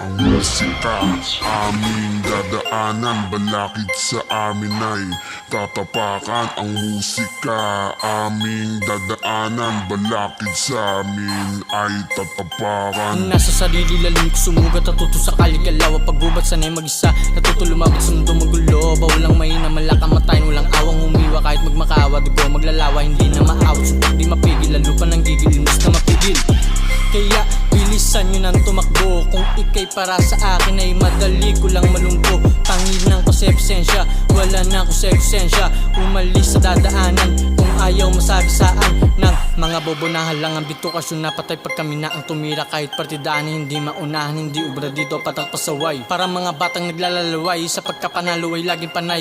Ang musika aming dadaanan Balakid sa amin ay tatapakan. Ang musika aming dadaanan Balakid sa amin ay tatapakan. Nasa sarili lalim ko sumugat at tuto sa kaligalawa Pagbubat sanay mag-isa Natuto lumabot sa mundo magulo Bawalang mahina malakang matayin Walang awang umiwa. Kahit magmakawa Dugo maglalawa hindi na maawat Suntok di mapigil Lalo pa nang gigil na mapigil. Kaya bilisan nyo nang tumakbo. Kung ikay para sa akin ay madali ko lang malungko Tanginang ko sa ebsensya Wala na ako sa eksensya Umalis sa dadaanan Kung ayaw masagisaan Ng mga bobo na halangan Bitokasyon na patay pag kami na ang tumira. Kahit partidaan hindi maunahan Hindi ubra dito patang pasaway Para mga batang naglalalaway Sa pagkapanalo ay laging panay